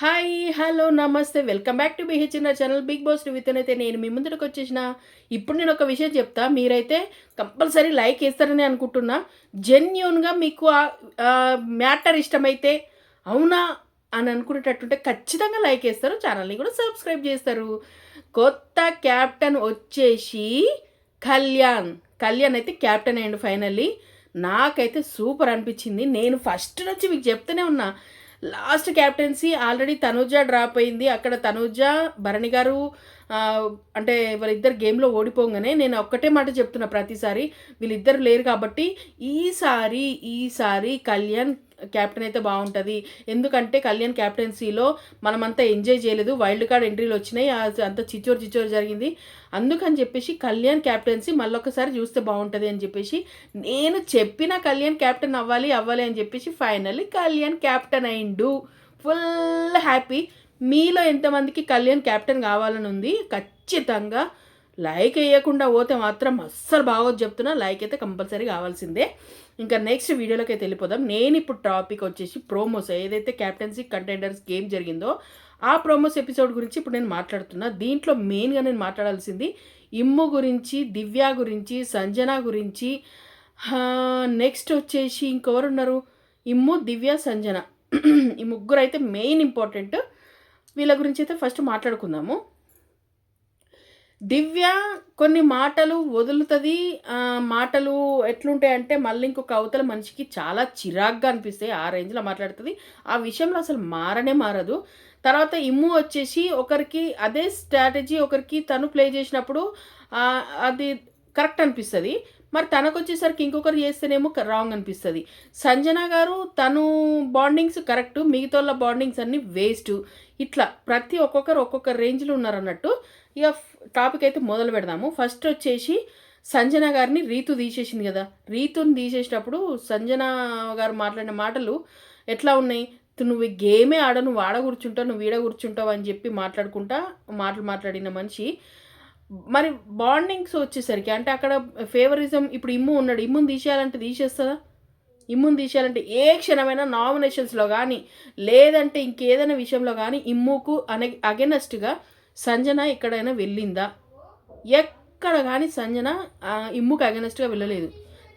Hi hello నమస్తే. Welcome back to BH నా channel Bigg Boss with అయితే నేను మీ ముందరకు వచ్చేసిన. ఇప్పుడు నేను ఒక విషయం చెప్తా. మీరైతే కంపల్సరీ లైక్ వేస్తారని అనుకుంటున్నా. జెన్యున్గా మీకు ఆ మ్యాటర్ ఇష్టమైతే అవునా అని అనుకునేటట్టుంటే ఖచ్చితంగా లైక్ వేస్తారు ఛానల్ని కూడా సబ్స్క్రైబ్ చేస్తారు. కొత్త క్యాప్టెన్ వచ్చేసి కళ్యాణ్. కళ్యాణ్ అయితే క్యాప్టెన్ అయ్యండి ఫైనల్లీ నాకైతే సూపర్ అనిపించింది. నేను ఫస్ట్ నుంచి మీకు చెప్తూనే ఉన్నా. Last captaincy already Tanuja drop అయింది. అక్కడ తనూజ భరణి గారు అంటే వాళ్ళిద్దరు గేమ్లో ఓడిపోగానే నేను ఒక్కటే మాట చెప్తున్నా ప్రతిసారి. వీళ్ళిద్దరు లేరు కాబట్టి ఈసారి ఈసారి కళ్యాణ్ క్యాప్టెన్ అయితే బాగుంటుంది. ఎందుకంటే కళ్యాణ్ క్యాప్టెన్సీలో మనమంతా ఎంజాయ్ చేయలేదు. వైల్డ్ కార్డ్ ఎంట్రీలు వచ్చినాయి. అంత చిచ్చోరు చిచ్చోరు జరిగింది. అందుకని చెప్పేసి కళ్యాణ్ క్యాప్టెన్సీ మళ్ళొకసారి చూస్తే బాగుంటుంది అని చెప్పేసి నేను చెప్పిన కళ్యాణ్ క్యాప్టెన్ అవ్వాలి అవ్వాలి అని చెప్పేసి ఫైనల్లీ కళ్యాణ్ క్యాప్టెన్ అయిండు. Full happy. మీలో ఎంతమందికి కళ్యాణ్ క్యాప్టెన్ కావాలని ఉంది? ఖచ్చితంగా లైక్ వేయకుండా పోతే మాత్రం అస్సలు బాగోదు చెప్తున్నా. లైక్ అయితే కంపల్సరీ కావాల్సిందే. ఇంకా నెక్స్ట్ వీడియోలోకి అయితే వెళ్ళిపోదాం. నేను ఇప్పుడు టాపిక్ వచ్చేసి ప్రోమోస్. ఏదైతే క్యాప్టెన్సీ కంటెండర్స్ గేమ్ జరిగిందో ఆ ప్రోమోస్ ఎపిసోడ్ గురించి ఇప్పుడు నేను మాట్లాడుతున్నా. దీంట్లో మెయిన్గా నేను మాట్లాడాల్సింది ఇమ్ము గురించి దివ్య గురించి సంజన గురించి. నెక్స్ట్ వచ్చేసి ఇంకెవరు ఉన్నారు ఇమ్ము దివ్య సంజన. ఈ ముగ్గురు అయితే మెయిన్ ఇంపార్టెంట్. వీళ్ళ గురించి అయితే ఫస్ట్ మాట్లాడుకుందాము. దివ్య కొన్ని మాటలు వదులుతుంది. మాటలు ఎట్లుంటాయంటే మళ్ళీ ఇంకొక అవతల మనిషికి చాలా చిరాగ్గా అనిపిస్తాయి. ఆ రేంజ్లో మాట్లాడుతుంది. ఆ విషయంలో అసలు మారనే మారదు. తర్వాత ఇమ్ము వచ్చేసి ఒకరికి అదే స్ట్రాటజీ ఒకరికి తను ప్లే చేసినప్పుడు అది కరెక్ట్ అనిపిస్తుంది. మరి తనకు వచ్చేసరికి ఇంకొకరు చేస్తేనేమో రాంగ్ అనిపిస్తుంది. సంజన గారు తను బాండింగ్స్ కరెక్ట్ మిగతా వాళ్ళ బాండింగ్స్ అన్నీ వేస్ట్. ఇట్లా ప్రతి ఒక్కొక్కరు ఒక్కొక్క రేంజ్లో ఉన్నారు అన్నట్టు ఇక టాపిక్ అయితే మొదలు పెడదాము. ఫస్ట్ వచ్చేసి సంజన గారిని రీతు తీసేసింది కదా. రీతుని తీసేసినప్పుడు సంజన గారు మాట్లాడిన మాటలు ఎట్లా ఉన్నాయి? నువ్వు గేమే ఆడ నువ్వు ఆడ కూర్చుంటావు నువ్వు ఈడ కూర్చుంటావు అని చెప్పి మాట్లాడుకుంటా మాటలు మాట్లాడిన మనిషి. మరి బాండింగ్స్ వచ్చేసరికి అంటే అక్కడ ఫేవరిజం ఇప్పుడు ఇమ్ము ఉన్నాడు. ఇమ్ముని తీసేయాలంటే తీసేస్తుందా? ఇమ్ముని తీసేయాలంటే ఏ క్షణమైనా నామినేషన్స్లో కానీ లేదంటే ఇంకేదైనా విషయంలో కానీ ఇమ్ముకు అనే అగెనెస్ట్గా సంజన ఎక్కడైనా వెళ్ళిందా? ఎక్కడ కానీ సంజన ఇమ్ముకు అగెనెస్ట్గా వెళ్ళలేదు.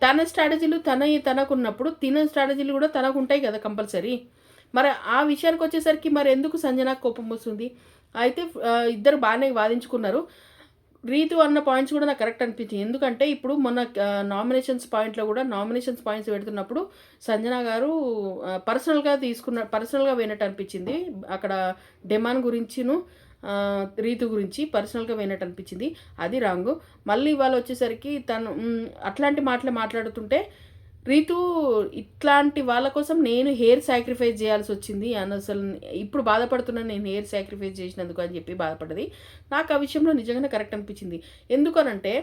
తన స్ట్రాటజీలు తన తనకున్నప్పుడు తిన స్ట్రాటజీలు కూడా తనకు ఉంటాయి కదా కంపల్సరీ. మరి ఆ విషయానికి వచ్చేసరికి మరి ఎందుకు సంజన కోపం వస్తుంది? అయితే ఇద్దరు బాగానే వాదించుకున్నారు. రీతు అన్న పాయింట్స్ కూడా నాకు కరెక్ట్ అనిపించింది. ఎందుకంటే ఇప్పుడు మొన్న నామినేషన్స్ పాయింట్లో కూడా నామినేషన్స్ పాయింట్స్ పెడుతున్నప్పుడు సంజన గారు పర్సనల్గా తీసుకున్న పర్సనల్గా పోయినట్టు అనిపించింది. అక్కడ డెమాన్ గురించిను రీతు గురించి పర్సనల్గా పోయినట్టు అనిపించింది. అది రాంగ్. మళ్ళీ వాళ్ళు వచ్చేసరికి తను అట్లాంటి మాటలు మాట్లాడుతుంటే రీతు ఇట్లాంటి వాళ్ళ కోసం నేను హెయిర్ సాక్రిఫైస్ చేయాల్సి వచ్చింది. అని అసలు ఇప్పుడు బాధపడుతున్నాను నేను హెయిర్ సాక్రిఫైస్ చేసినందుకు అని చెప్పి బాధపడ్డది. నాకు ఆ విషయంలో నిజంగానే కరెక్ట్ అనిపించింది. ఎందుకనంటే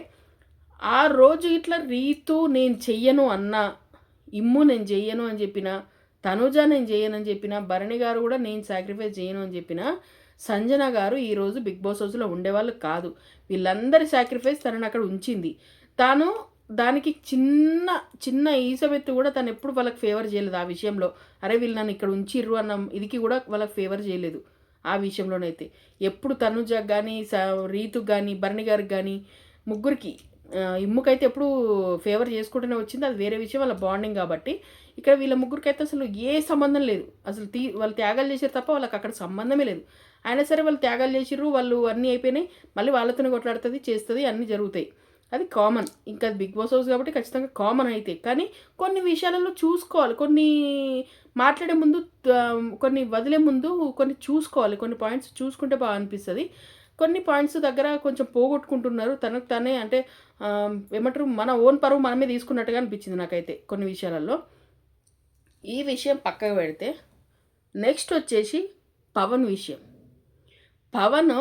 ఆ రోజు ఇట్లా రీతు నేను చెయ్యను అన్నా ఇమ్ము నేను చెయ్యను అని చెప్పిన తనుజ నేను చేయను అని చెప్పిన భరణి గారు కూడా నేను సాక్రిఫైస్ చేయను అని చెప్పిన సంజన గారు ఈరోజు బిగ్ బాస్ హౌస్లో ఉండేవాళ్ళు కాదు. వీళ్ళందరి సాక్రిఫైస్ తనని అక్కడ ఉంచింది. తాను దానికి చిన్న చిన్న ఈసబెత్తు కూడా తను ఎప్పుడు వాళ్ళకి ఫేవర్ చేయలేదు ఆ విషయంలో. అరే వీళ్ళు నన్ను ఇక్కడ ఉంచిర్రు అన్న ఇదికి కూడా వాళ్ళకి ఫేవర్ చేయలేదు ఆ విషయంలోనైతే. ఎప్పుడు తనుజకు కానీ రీతుకు కానీ భరణి గారికి కానీ ముగ్గురికి ఇమ్ముకైతే ఎప్పుడు ఫేవర్ చేసుకుంటూనే వచ్చింది. అది వేరే విషయం వాళ్ళ బాండింగ్ కాబట్టి. ఇక్కడ వీళ్ళ ముగ్గురికి అయితే అసలు ఏ సంబంధం లేదు. అసలు తీ వాళ్ళు త్యాగాలు చేశారు తప్ప వాళ్ళకి అక్కడ సంబంధమే లేదు. అయినా సరే వాళ్ళు త్యాగాలు చేసిర్రు వాళ్ళు అన్నీ అయిపోయినాయి. మళ్ళీ వాళ్ళతోనే కొట్లాడుతుంది చేస్తుంది అన్నీ జరుగుతాయి. అది కామన్ ఇంకా అది బిగ్ బాస్ హౌస్ కాబట్టి ఖచ్చితంగా కామన్ అయితే. కానీ కొన్ని విషయాలలో చూసుకోవాలి. కొన్ని మాట్లాడే ముందు కొన్ని వదిలే ముందు కొన్ని చూసుకోవాలి. కొన్ని పాయింట్స్ చూసుకుంటే బాగా అనిపిస్తుంది. కొన్ని పాయింట్స్ దగ్గర కొంచెం పోగొట్టుకుంటున్నారు. తనకు తనే అంటే ఏమంటారు మన ఓన్ పరువు మనమే తీసుకున్నట్టుగా అనిపించింది నాకైతే కొన్ని విషయాలలో. ఈ విషయం పక్కకు పెడితే నెక్స్ట్ వచ్చేసి పవన్ విషయం. పవన్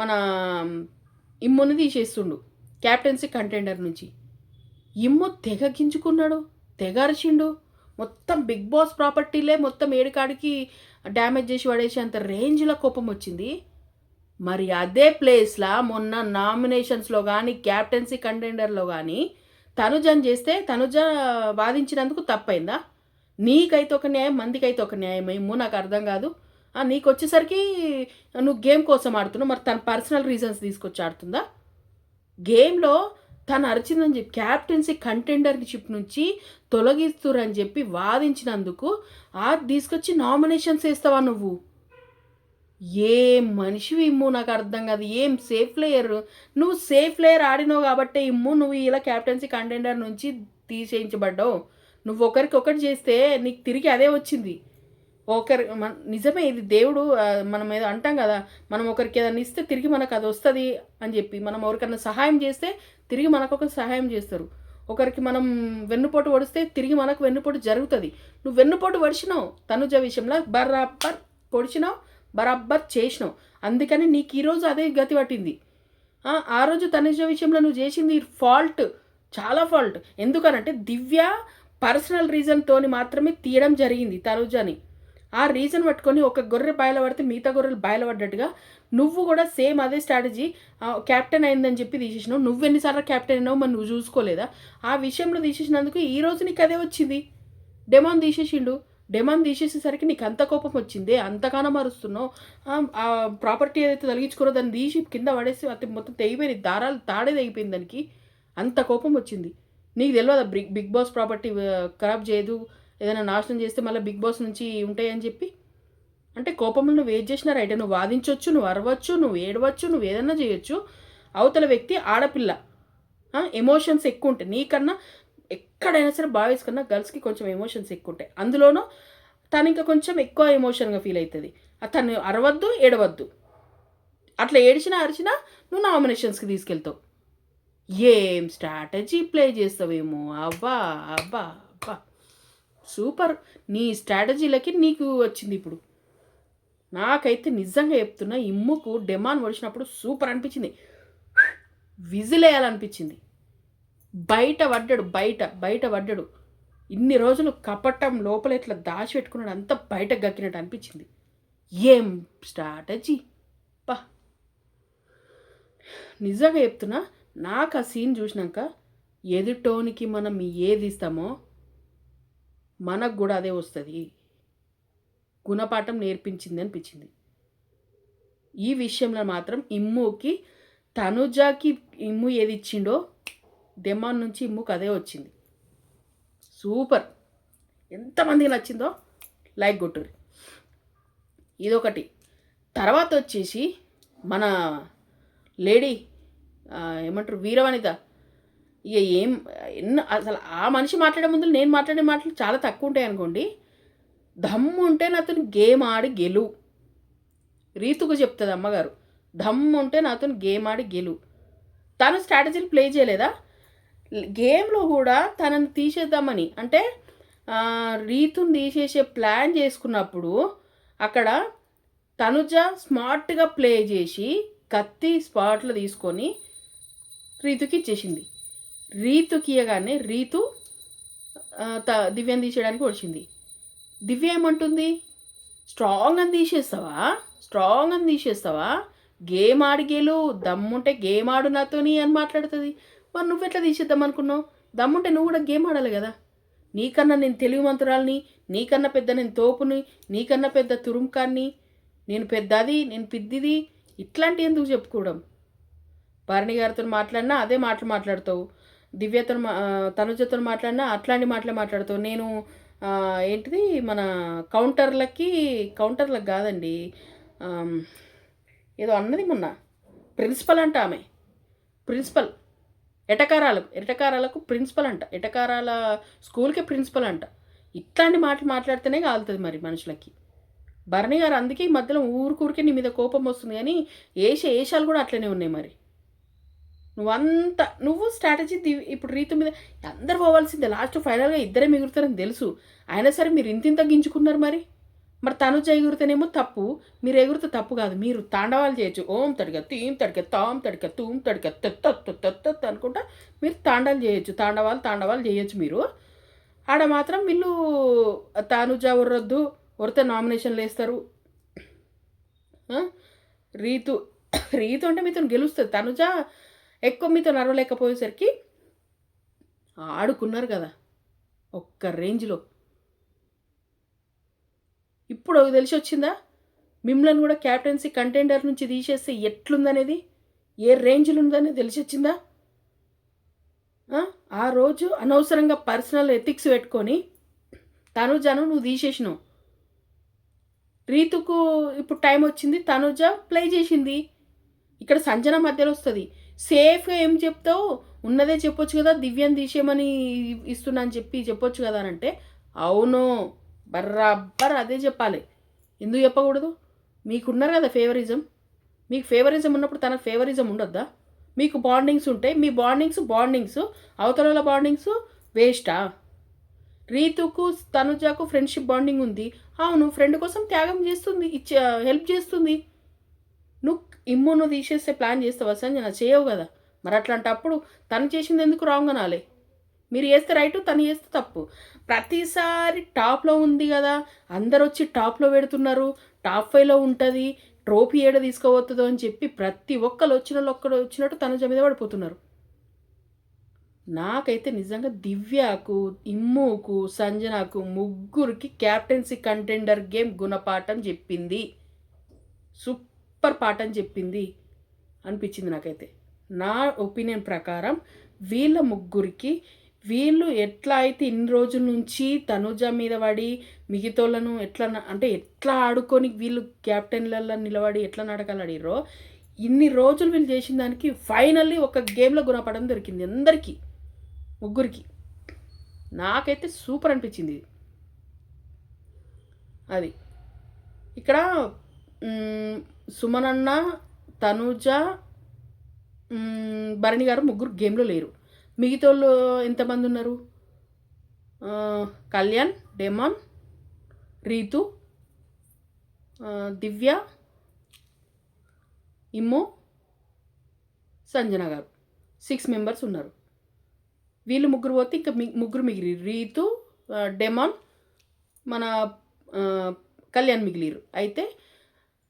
మన ఇమ్ముని తీసేస్తుండు క్యాప్టెన్సీ కంటెండర్ నుంచి. ఇమ్ము తెగ గింజుకున్నాడు తెగ అరిచిండు. మొత్తం బిగ్ బాస్ ప్రాపర్టీలే మొత్తం ఏడుకాడికి డ్యామేజ్ చేసి పడేసి అంత రేంజ్లో కోపం వచ్చింది. మరి అదే ప్లేస్లా మొన్న నామినేషన్స్లో కానీ క్యాప్టెన్సీ కంటెండర్లో కానీ తనుజని చేస్తే తనుజ వాదించినందుకు తప్పైందా? నీకైతే ఒక న్యాయం మందికైతే ఒక న్యాయం ఏమో నాకు అర్థం కాదు. నీకు వచ్చేసరికి నువ్వు గేమ్ కోసం ఆడుతున్నావు మరి తన పర్సనల్ రీజన్స్ తీసుకొచ్చి ఆడుతుందా? గేమ్లో తను అరిచిందని చెప్పి క్యాప్టెన్సీ కంటెండర్షిప్ నుంచి తొలగిస్తురని చెప్పి వాదించినందుకు ఆ తీసుకొచ్చి నామినేషన్స్ వేస్తావా నువ్వు? ఏం మనిషివి ఇమ్ము నాకు అర్థం కాదు. ఏం సేఫ్ ప్లేయర్ నువ్వు సేఫ్ ప్లేయర్ ఆడినావు కాబట్టి ఇమ్ము. నువ్వు ఇలా క్యాప్టెన్సీ కంటెండర్ నుంచి తీసేయించబడ్డావు. నువ్వు ఒకరికి ఒకటి చేస్తే నీకు తిరిగి అదే వచ్చింది. ఒకరి మన నిజమే ఇది దేవుడు మనం ఏదో అంటాం కదా మనం ఒకరికి ఏదైనా ఇస్తే తిరిగి మనకు అది వస్తుంది అని చెప్పి మనం ఎవరికైనా సహాయం చేస్తే తిరిగి మనకు ఒక సహాయం చేస్తారు. ఒకరికి మనం వెన్నుపోటు వడిస్తే తిరిగి మనకు వెన్నుపోటు జరుగుతుంది. నువ్వు వెన్నుపోటు వడిచినావు తనుజ విషయంలో బరాబర్ పొడిచినావు బరాబర్ చేసినావు. అందుకని నీకు ఈరోజు అదే గతి పట్టింది. ఆ, రోజు తనుజ విషయంలో నువ్వు చేసింది ఫాల్ట్ చాలా ఫాల్ట్. ఎందుకనంటే దివ్య పర్సనల్ రీజన్తోని మాత్రమే తీయడం జరిగింది తనుజని. ఆ రీజన్ పట్టుకొని ఒక గొర్రె బయలుపడితే మిగతా గొర్రెలు బయలుపడ్డట్టుగా నువ్వు కూడా సేమ్ అదే స్ట్రాటజీ క్యాప్టెన్ అయిందని చెప్పి తీసేసినావు. నువ్వు ఎన్నిసార్లు క్యాప్టెన్ అయినావు మరి నువ్వు చూసుకోలేదా? ఆ విషయంలో తీసేసినందుకు ఈ రోజు నీకు అదే వచ్చింది. డెమాన్ తీసేసిండు. డెమాన్ తీసేసేసరికి నీకు అంత కోపం వచ్చింది? అంతగానో మరుస్తున్నావు. ఆ ప్రాపర్టీ ఏదైతే తొలగించుకున్నో దాన్ని తీసి కింద పడేసి అది మొత్తం తెగిపోయింది. దారాలు తాడే తెగిపోయింది దానికి. అంత కోపం వచ్చింది. నీకు తెలియదు బిగ్ బిగ్ బాస్ ప్రాపర్టీ ఖరాబ్ చేయదు. ఏదైనా నాశనం చేస్తే మళ్ళీ బిగ్ బాస్ నుంచి ఉంటాయని చెప్పి? అంటే కోపంలో నువ్వు ఏది చేసినా రైట్. నువ్వు వాదించవచ్చు నువ్వు అరవచ్చు నువ్వు ఏడవచ్చు నువ్వు ఏదైనా చేయొచ్చు. అవతల వ్యక్తి ఆడపిల్ల. ఎమోషన్స్ ఎక్కువ ఉంటాయి. నీకన్నా ఎక్కడైనా సరే బాయ్స్ కన్నా గర్ల్స్కి కొంచెం ఎమోషన్స్ ఎక్కువ ఉంటాయి. అందులోనూ తను ఇంకా కొంచెం ఎక్కువ ఎమోషన్గా ఫీల్ అవుతుంది తను అరవద్దు ఏడవద్దు. అట్లా ఏడిచినా అరిచినా నువ్వు నామినేషన్స్కి తీసుకెళ్తావు. ఏం స్ట్రాటజీ ప్లే చేస్తావేమో? అబ్బా అబ్బా అబ్బా. సూపర్. నీ స్ట్రాటజీలకి నీకు వచ్చింది ఇప్పుడు. నాకైతే నిజంగా చెప్తున్నా ఇమ్ముకు డెమాన్ ఒడిచినప్పుడు సూపర్ అనిపించింది. విజిల్ వేయాలనిపించింది బయట పడ్డాడు బయట బయట పడ్డాడు. ఇన్ని రోజులు కపటం లోపల ఇట్లా దాచిపెట్టుకున్నాడు అంతా బయట గక్కినట్టు అనిపించింది. ఏం స్ట్రాటజీ? పా. నిజంగా చెప్తున్నా నాకు ఆ సీన్ చూసినాక ఎదుటోనికి మనం ఏది ఇస్తామో మనకు కూడా అదే వస్తుంది. గుణపాఠం నేర్పించింది అనిపించింది. ఈ విషయంలో మాత్రం ఇమ్ముకి తనుజాకి ఇమ్ము ఏది ఇచ్చిండో దెమాన్ నుంచి ఇమ్ముకి అదే వచ్చింది. సూపర్. ఎంతమందికి నచ్చిందో లైక్ కొట్టురు ఇదొకటి. తర్వాత వచ్చేసి మన లేడీ ఏమంటారు వీరవనిత ఇక ఏం ఎన్న అసలు ఆ మనిషి మాట్లాడే ముందు నేను మాట్లాడే మాటలు చాలా తక్కువ ఉంటాయి అనుకోండి. దమ్ము ఉంటే నాతో గేమ్ ఆడి గెలు. రీతుకు చెప్తుంది అమ్మగారు. దమ్ము ఉంటే నాతో గేమ్ ఆడి గెలు. తను స్ట్రాటజీలు ప్లే చేయలేదా? గేమ్లో కూడా తనని తీసేద్దామని అంటే రీతుని తీసేసే ప్లాన్ చేసుకున్నప్పుడు అక్కడ తనుజ స్మార్ట్గా ప్లే చేసి కత్తి స్పాట్లో తీసుకొని రీతుకి ఇచ్చేసింది. రీతుకి ఇవ్వగానే రీతు త దివ్యం తీసేయడానికి వచ్చింది దివ్య ఏమంటుంది? స్ట్రాంగ్ అని తీసేస్తావా? స్ట్రాంగ్ అని తీసేస్తావా? గేమ్ ఆడిగేలు దమ్ముంటే గేమ్ ఆడు నాతోని అని మాట్లాడుతుంది. మరి నువ్వు ఎట్లా తీసేద్దాం అనుకున్నావు? దమ్ముంటే నువ్వు కూడా గేమ్ ఆడాలి కదా. నీకన్నా నేను తెలివి మంత్రాలని నీకన్నా పెద్ద నేను తోపుని నీకన్నా పెద్ద తురుంకాన్ని నేను పెద్దది నేను పిద్దిది ఇట్లాంటి ఎందుకు చెప్పుకోవడం? భరణి గారితో మాట్లాడినా అదే మాటలు మాట్లాడతావు. దివ్యతో తనుజతో మాట్లాడినా అట్లాంటి మాటలే మాట్లాడుతూ నేను ఏంటిది మన కౌంటర్లకి కౌంటర్లకు కాదండి ఏదో అన్నది మొన్న ప్రిన్సిపల్ అంట ఆమె ప్రిన్సిపల్ ఎటకారాలకు ఎటకారాలకు ప్రిన్సిపల్ అంట ఎటకారాల స్కూల్కి ప్రిన్సిపల్ అంట. ఇట్లాంటి మాటలు మాట్లాడితేనే కాలుతుంది మరి మనుషులకి. భరణి గారు అందుకే ఈ మధ్యలో ఊరికూరికే నీ మీద కోపం వస్తుంది కానీ ఏష ఏషాలు కూడా అట్లనే ఉన్నాయి మరి. నువ్వంత నువ్వు స్ట్రాటజీ ఇప్పుడు రీతు మీద అందరు పోవాల్సిందే. లాస్ట్ ఫైనల్గా ఇద్దరే మిగులుతారని తెలుసు. అయినా సరే మీరు ఇంత ఇంత గించుకున్నారు మరి? మరి తను ఎగురితేనేమో తప్పు. మీరు ఎగురితే తప్పు కాదు. మీరు తాండవాలు చేయొచ్చు. ఓం తడిగ తీం తడిగ తాం తడిగ తూం తడిగ తెత్త అనుకుంటా మీరు తాండాలు చేయొచ్చు. తాండవాలు తాండవాలు చేయొచ్చు మీరు. ఆడ మాత్రం వీళ్ళు తానుజా ఉర్రొద్దు ఉరితే నామినేషన్లు వేస్తారు రీతు రీతు అంటే మీతో గెలుస్తుంది. తనుజ ఎక్కువ మీతో నడవలేకపోయేసరికి ఆడుకున్నారు కదా ఒక్క రేంజ్లో. ఇప్పుడు తెలిసి వచ్చిందా? మిమ్మల్ని కూడా క్యాప్టెన్సీ కంటెండర్ నుంచి తీసేస్తే ఎట్లుందనేది? ఏ రేంజ్లు ఉందనేది తెలిసి వచ్చిందా? ఆ? రోజు అనవసరంగా పర్సనల్ ఎథిక్స్ పెట్టుకొని తనుజాను నువ్వు తీసేసినావు. రీతుకు ఇప్పుడు టైం వచ్చింది తనుజ ప్లే చేసింది. ఇక్కడ సంజన మధ్యలో వస్తుంది. సేఫ్గా ఏం చెప్తావు? ఉన్నదే చెప్పొచ్చు కదా దివ్యం తీసేయమని ఇస్తున్నా అని చెప్పి చెప్పొచ్చు కదా అని అంటే అవును బర్రాబ్బర్ అదే చెప్పాలి. ఎందుకు చెప్పకూడదు? మీకున్నారు కదా ఫేవరిజం? మీకు ఫేవరిజం ఉన్నప్పుడు తనకు ఫేవరిజం ఉండొద్దా? మీకు బాండింగ్స్ ఉంటాయి మీ బాండింగ్స్ బాండింగ్స్ అవతల బాండింగ్స్ వేస్టా? రీతుకు తనుజాకు ఫ్రెండ్షిప్ బాండింగ్ ఉంది. అవును ఫ్రెండ్ కోసం త్యాగం చేస్తుంది ఇచ్చే హెల్ప్ చేస్తుంది. నువ్వు ఇమ్మును తీసేస్తే ప్లాన్ చేస్తావా సంజన? చేయవు కదా. మరి అట్లాంటప్పుడు తను చేసింది ఎందుకు రాంగ్ అనాలి? మీరు చేస్తే రైట్ తను చేస్తే తప్పు. ప్రతిసారి టాప్లో ఉంది కదా. అందరు వచ్చి టాప్లో పెడుతున్నారు. టాప్ ఫైవ్లో ఉంటుంది. ట్రోఫీ ఏడ తీసుకోవద్దు అని చెప్పి ప్రతి ఒక్కరు వచ్చిన వాళ్ళు ఒక్కడు వచ్చినట్టు తన మీద పడిపోతున్నారు. నాకైతే నిజంగా దివ్యకు ఇమ్ముకు సంజనకు ముగ్గురికి క్యాప్టెన్సీ కంటెండర్ గేమ్ గుణపాఠం చెప్పింది. సూపర్ పాఠం చెప్పింది అనిపించింది నాకైతే. నా ఒపీనియన్ ప్రకారం వీళ్ళ ముగ్గురికి వీళ్ళు ఎట్లా అయితే ఇన్ని రోజుల నుంచి తనుజ మీద పడి మిగతోళ్ళను ఎట్లా అంటే ఎట్లా ఆడుకొని వీళ్ళు క్యాప్టెన్లలో నిలబడి ఎట్లా నడకలాడిరో ఇన్ని రోజులు వీళ్ళు చేసిన దానికి ఫైనల్లీ ఒక గేమ్లో గుణపడడం దొరికింది అందరికీ ముగ్గురికి. నాకైతే సూపర్ అనిపించింది. ఇది. అది. ఇక్కడ సుమనన్న తనుజ భరణి గారు ముగ్గురు గేమ్లో లేరు. మిగతా వాళ్ళు ఎంతమంది ఉన్నారు? కళ్యాణ్ డెమాన్ రీతు దివ్య ఇమ్ము సంజన గారు. సిక్స్ మెంబర్స్ ఉన్నారు. వీళ్ళు ముగ్గురు పోతే ఇంకా మి- ముగ్గురు మిగిలి రీతు డెమాన్ మన కళ్యాణ్ మిగిలిరు. అయితే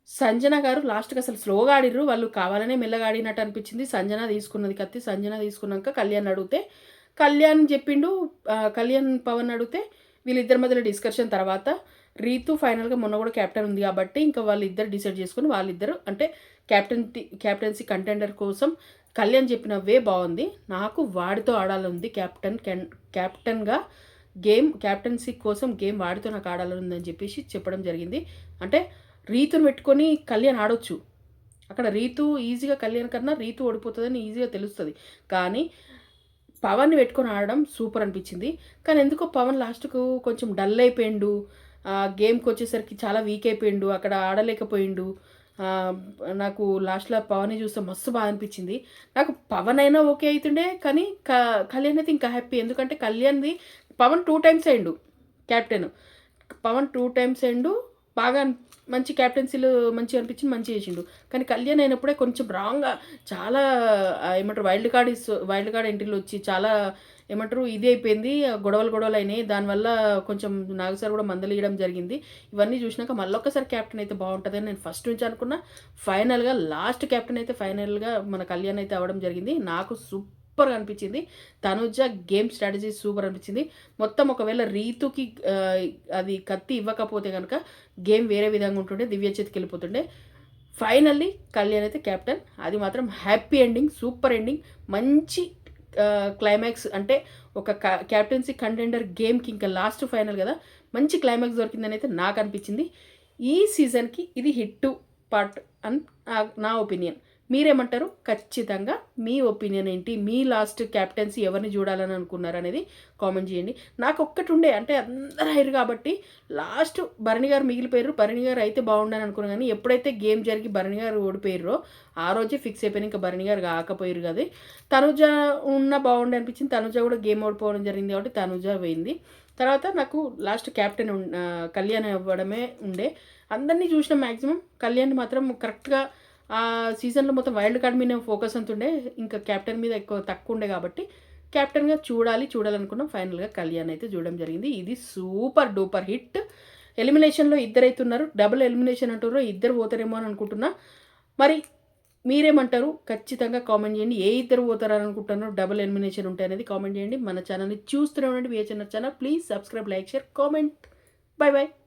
సంజన గారు లాస్ట్కి అసలు స్లోగా ఆడిర్రు. వాళ్ళు కావాలనే మెల్లగా ఆడినట్టు అనిపించింది. సంజన తీసుకున్నది కత్తి సంజన తీసుకున్నాక కళ్యాణ్ అడిగితే కళ్యాణ్ చెప్పిండు కళ్యాణ్ పవన్ అడిగితే వీళ్ళిద్దరి మధ్యలో డిస్కషన్ తర్వాత రీతు ఫైనల్గా మొన్న కూడా క్యాప్టెన్ ఉంది కాబట్టి ఇంకా వాళ్ళిద్దరు డిసైడ్ చేసుకుని వాళ్ళిద్దరు అంటే క్యాప్టెన్ క్యాప్టెన్సీ కంటెండర్ కోసం కళ్యాణ్ చెప్పిన వే బాగుంది. నాకు వాడితో ఆడాలనుంది క్యాప్టెన్ కెన్ క్యాప్టెన్గా గేమ్ క్యాప్టెన్సీ కోసం గేమ్ వాడితో నాకు ఆడాలని ఉందని చెప్పేసి చెప్పడం జరిగింది. అంటే రీతును పెట్టుకొని కళ్యాణ్ ఆడొచ్చు. అక్కడ రీతు ఈజీగా కళ్యాణ్ కన్నా రీతు ఓడిపోతుందని ఈజీగా తెలుస్తుంది. కానీ పవన్ని పెట్టుకొని ఆడడం సూపర్ అనిపించింది. కానీ ఎందుకో పవన్ లాస్ట్కు కొంచెం డల్ అయిపోయిండు. గేమ్కి వచ్చేసరికి చాలా వీక్ అయిపోయిండు. అక్కడ ఆడలేకపోయిండు. నాకు లాస్ట్లో పవన్ని చూస్తే మస్తు బాగా అనిపించింది. నాకు పవన్ అయినా ఓకే అవుతుండే కానీ క కళ్యాణ్ అయితే ఇంకా హ్యాపీ. ఎందుకంటే కళ్యాణ్ది పవన్ టూ టైమ్స్ అయిండు. క్యాప్టెన్. పవన్ టూ టైమ్స్ అయిండు. బాగా మంచి క్యాప్టెన్సీలు మంచిగా అనిపించింది మంచి చేసిండు. కానీ కళ్యాణ్ అయినప్పుడే కొంచెం రాంగ్గా చాలా ఏమంటారు wild card is wild card ఎంట్రీలు వచ్చి చాలా ఏమంటారు ఇది అయిపోయింది గొడవలు గొడవలు అయినాయి. దానివల్ల కొంచెం నాగసార్ కూడా మందలియడం జరిగింది. ఇవన్నీ చూసినాక మళ్ళొక్కసారి క్యాప్టెన్ అయితే బాగుంటుందని నేను ఫస్ట్ నుంచి అనుకున్నా. ఫైనల్గా లాస్ట్ క్యాప్టెన్ అయితే ఫైనల్గా మన కళ్యాణ్ అయితే అవ్వడం జరిగింది. నాకు సూపర్గా అనిపించింది. తనుజ గేమ్ స్ట్రాటజీ సూపర్ అనిపించింది. మొత్తం ఒకవేళ రీతుకి అది కత్తి ఇవ్వకపోతే కనుక గేమ్ వేరే విధంగా ఉంటుండే దివ్య చేతికి వెళ్ళిపోతుండే. ఫైనల్లీ కళ్యాణ్ అయితే క్యాప్టెన్ అది మాత్రం హ్యాపీ ఎండింగ్ సూపర్ ఎండింగ్ మంచి క్లైమాక్స్ అంటే ఒక క్యాప్టెన్సీ కంటెండర్ గేమ్కి ఇంకా లాస్ట్ ఫైనల్ కదా. మంచి క్లైమాక్స్ దొరికిందని అయితే నాకు అనిపించింది. ఈ సీజన్కి ఇది హిట్ పార్ట్ అని నా ఒపీనియన్ మీరేమంటారు? ఖచ్చితంగా మీ ఒపీనియన్ ఏంటి? మీ లాస్ట్ క్యాప్టెన్సీ ఎవరిని చూడాలని అనుకున్నారు అనేది కామెంట్ చేయండి. నాకు ఒక్కటి ఉండే అంటే అందరూ అయ్యారు కాబట్టి లాస్ట్ భరణి గారు మిగిలిపోయారు భరణి గారు అయితే బాగుండని అనుకున్నాను కానీ ఎప్పుడైతే గేమ్ జరిగి భరణి గారు ఓడిపోయారో ఆ రోజే ఫిక్స్ అయిపోయిన ఇంకా భరణి గారు కాకపోయారు కదా. తనుజ ఉన్న బాగుండే అనిపించింది. తనుజ కూడా గేమ్ ఓడిపోవడం జరిగింది కాబట్టి తనుజ పోయింది. తర్వాత నాకు లాస్ట్ క్యాప్టెన్ కళ్యాణ్ అవ్వడమే ఉండే. అందరినీ చూసిన మ్యాక్సిమం కళ్యాణ్ మాత్రం కరెక్ట్గా ఆ సీజన్లో మొత్తం వైల్డ్ కార్డ్ మీద ఫోకస్ అంతుండే. ఇంకా క్యాప్టెన్ మీద ఎక్కువ తక్కువ ఉండే కాబట్టి క్యాప్టెన్గా చూడాలి చూడాలనుకున్నాం. ఫైనల్గా కళ్యాణ్ అయితే చూడడం జరిగింది. ఇది సూపర్ డూపర్ హిట్. ఎలిమినేషన్లో ఇద్దరు డబుల్ ఎలిమినేషన్ అంటారు ఇద్దరు పోతారేమో అని అనుకుంటున్నా. మరి మీరేమంటారు? ఖచ్చితంగా కామెంట్ చేయండి. ఏ ఇద్దరు పోతారని అనుకుంటున్నారు డబుల్ ఎలిమినేషన్ ఉంటాయి అనేది కామెంట్ చేయండి. మన ఛానల్ని చూస్తూనే ఉండండి. VHNR channel. Please subscribe like share comment. Bye bye